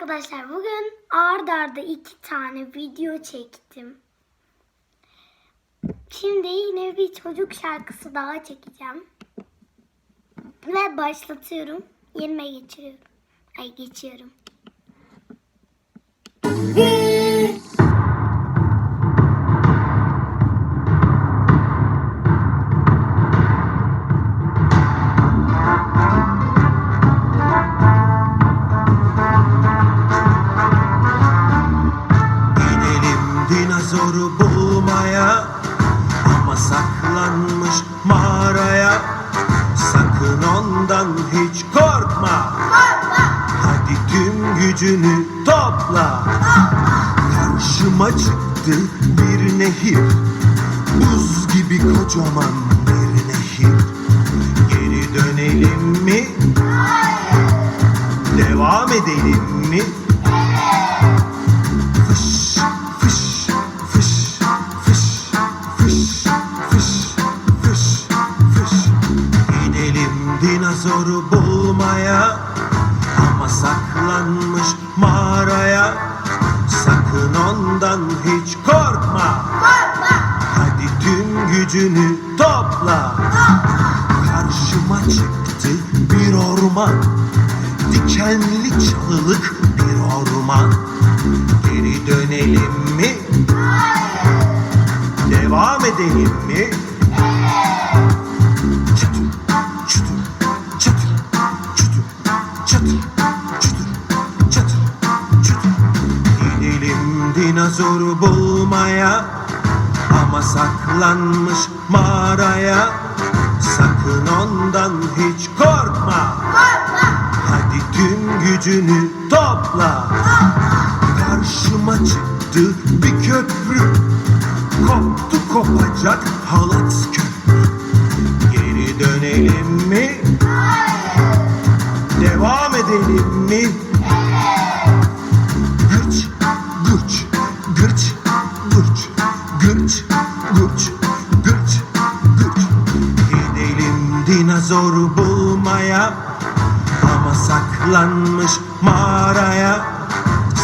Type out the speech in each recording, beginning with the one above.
arkadaşlar bugün ard arda iki tane video çektim. Şimdi yine bir çocuk şarkısı daha çekeceğim. Ve başlatıyorum. Yerime geçiriyorum. Ay geçiyorum. Ondan hiç korkma. Hadi tüm gücünü topla. Karşıma çıktı bir nehir. Buz gibi kocaman dinozoru bulmaya Ama saklanmış mağaraya Sakın ondan hiç korkma. Hadi tüm gücünü topla. Karşıma çıktı bir orman Dikenli çalılık bir orman. Geri dönelim mi? Devam edelim mi? Çıtır, çıtır, çıtır, çıtır. Gidelim dinozoru bulmaya Ama saklanmış mağaraya Sakın ondan hiç korkma. Hadi tüm gücünü topla. Karşıma çıktı bir köprü. Koptu kopacak halat köprü. Geri dönelim mi? Devam edelim mi? Gırç, gırç, gırç, gırç, gırç, gırç, gırç, gırç. Gidelim dinozoru bulmaya Ama saklanmış mağaraya.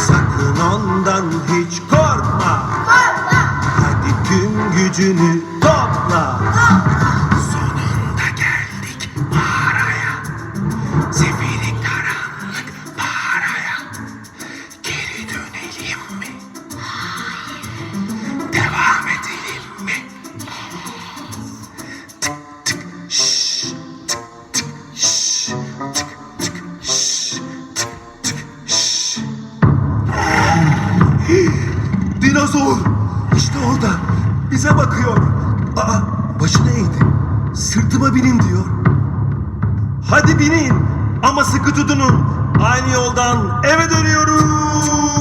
Sakın ondan hiç korkma. Hadi tüm gücünü Dinozor! İşte orada. Bize bakıyor. Aa, başını eğdi. Sırtıma binin diyor. Hadi binin. Ama sıkı tutunun. Aynı yoldan eve dönüyoruz.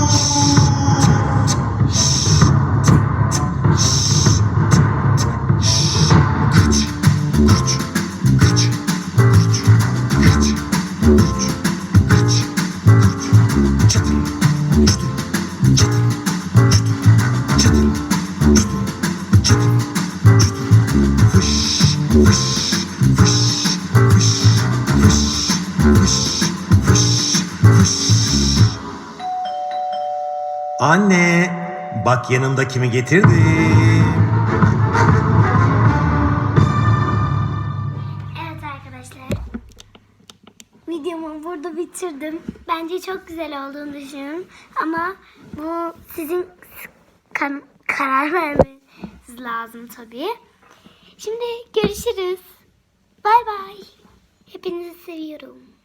Anne, bak yanımda kimi getirdim. Evet arkadaşlar. Videomu burada bitirdim. Bence çok güzel olduğunu düşünüyorum. Ama bu sizin kan- karar vermeniz lazım tabii. Şimdi görüşürüz. Bay bay. Hepinizi seviyorum.